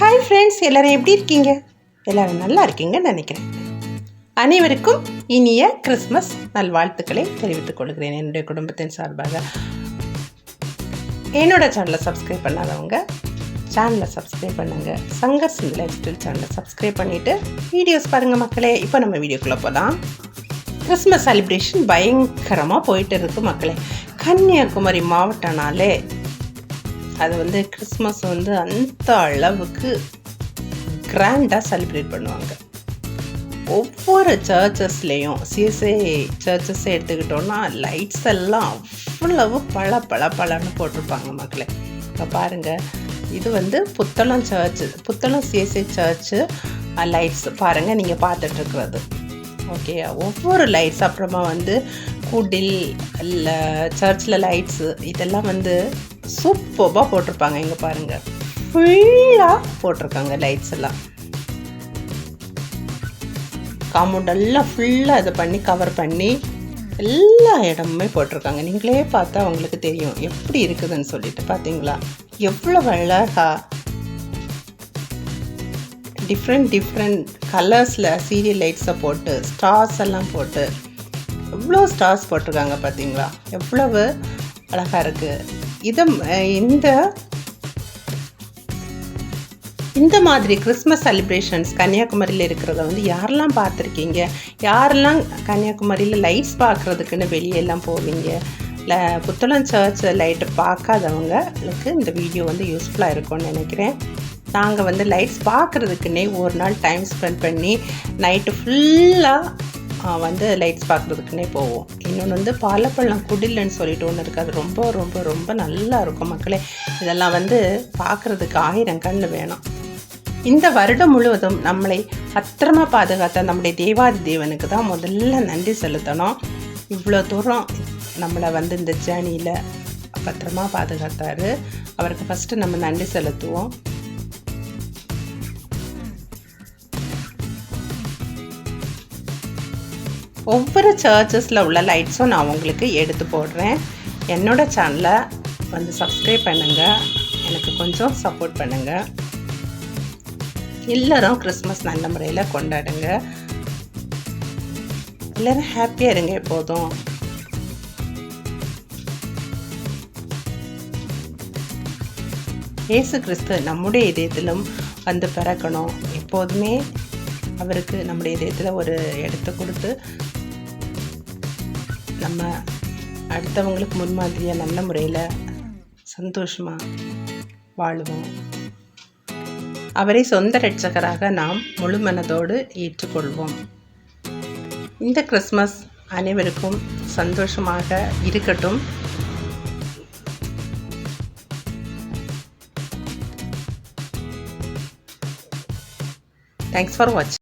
Hi friends எல்லோரும் எப்படி இருக்கீங்க? எல்லோரும் நல்லா இருக்கீங்கன்னு நினைக்கிறேன். அனைவருக்கும் இனிய கிறிஸ்மஸ் நல்வாழ்த்துக்களை தெரிவித்துக் கொள்கிறேன் என்னுடைய குடும்பத்தின் சார்பாக. என்னோட சேனலை சப்ஸ்கிரைப் பண்ணாதவங்க சேனலை சப்ஸ்கிரைப் பண்ணுங்கள் சங்கர் சிங் லைஃப் ஸ்டைல் சேனலை சப்ஸ்கிரைப் பண்ணிவிட்டு வீடியோஸ் பாருங்கள் மக்களே. இப்போ நம்ம வீடியோக்குள்ளே போகலாம் கிறிஸ்மஸ் செலிப்ரேஷன் பயங்கரமாக போயிட்டு இருக்குது மக்களே. கன்னியாகுமரி மாவட்டம்னாலே அது வந்து கிறிஸ்மஸ் வந்து அந்த அளவுக்கு கிராண்டாக செலிப்ரேட் பண்ணுவாங்க. ஒவ்வொரு சர்ச்சஸ்லேயும் சிஎஸ்ஐ சர்ச்சஸ் எடுத்துக்கிட்டோன்னா லைட்ஸ் எல்லாம் அவ்வளவு பல பல பலன்னு போட்டிருப்பாங்க மக்களே. இப்போ பாருங்கள் இது வந்து Puttalam church Puttalam CSI church lights பாருங்கள் நீங்கள் பார்த்துட்ருக்குறது ஓகே ஒவ்வொரு லைட்ஸ் அப்புறமா வந்து குடில் இல்லை சர்ச்சில் லைட்ஸு இதெல்லாம் வந்து சூப்பர்பாக போட்டிருப்பாங்க. இங்கே பாருங்கள் ஃபுல்லாக போட்டிருக்காங்க லைட்ஸ் எல்லாம். காம்பவுண்ட் எல்லாம் ஃபுல்லாக இதை பண்ணி கவர் பண்ணி எல்லா இடமுமே போட்டிருக்காங்க. நீங்களே பார்த்தா உங்களுக்கு தெரியும். எப்படி இருக்குதுன்னு சொல்லிட்டு பார்த்தீங்களா? எவ்வளோ அழகா டிஃப்ரெண்ட் டிஃப்ரெண்ட் கலர்ஸில் சீரியல் லைட்ஸை போட்டு ஸ்டார்ஸ் எல்லாம் போட்டு எவ்வளோ ஸ்டார்ஸ் போட்டிருக்காங்க பார்த்தீங்களா? எவ்வளவு அழகாக இருக்குது இது இந்த இந்த மாதிரி கிறிஸ்மஸ் செலிப்ரேஷன்ஸ் கன்னியாகுமரியில் இருக்கிறத வந்து யாரெல்லாம் பார்த்துருக்கீங்க? யாரெல்லாம் கன்னியாகுமரியில் லைட்ஸ் பார்க்குறதுக்குன்னு வெளியெல்லாம் போவீங்க? இல்லை புத்தளம் சர்ச் லைட்டு பார்க்காதவங்களுக்கு இந்த வீடியோ வந்து யூஸ்ஃபுல்லாக இருக்கும்னு நினைக்கிறேன். நாங்கள் வந்து லைட்ஸ் பார்க்குறதுக்குன்னே ஒரு நாள் டைம் ஸ்பெண்ட் பண்ணி நைட்டு ஃபுல்லாக வந்து லைட்ஸ் பார்க்குறதுக்குன்னே போவோம். இன்னொன்று வந்து பாலப்பள்ளம் குடில்னு சொல்லிட்டு ஒன்று இருக்குது அது ரொம்ப ரொம்ப ரொம்ப நல்லா இருக்கும் மக்களே. இதெல்லாம் வந்து பார்க்குறதுக்கு ஆயிரம் கண் வேணும். இந்த வருடம் முழுவதும் நம்மளை பத்திரமாக பாதுகாத்த நம்முடைய தேவாதி தேவனுக்கு தான் முதல்ல நன்றி செலுத்தணும். இவ்வளோ தூரம் நம்மளை வந்து இந்த ஜேர்னியில் பத்திரமா பாதுகாத்தாரு. அவருக்கு ஃபஸ்ட்டு நம்ம நன்றி செலுத்துவோம். ஒவ்வொரு சர்ச்சஸில் உள்ள லைட்ஸும் நான் உங்களுக்கு எடுத்து போடுறேன். என்னோடய சேனலை வந்து சப்ஸ்கிரைப் பண்ணுங்கள் எனக்கு கொஞ்சம் சப்போர்ட் பண்ணுங்கள் எல்லோரும் கிறிஸ்மஸ் நல்ல முறையில் கொண்டாடுங்க. எல்லோரும் ஹாப்பியாக இருங்க எப்போதும். இயேசு கிறிஸ்து நம்முடைய இதயத்திலும் வந்து பிறக்கணும். எப்போதுமே அவருக்கு நம்முடைய இதயத்தில் ஒரு இடத்த கொடுத்து நம்ம அடுத்தவங்களுக்கு முன்மாதிரியாக நல்ல முறையில் சந்தோஷமாக வாழுவோம். அவரை சொந்த ரட்சகராக நாம் முழு மனதோடு ஏற்றுக்கொள்வோம். இந்த கிறிஸ்மஸ் அனைவருக்கும் சந்தோஷமாக இருக்கட்டும். தேங்க்ஸ் ஃபார் வாட்சிங்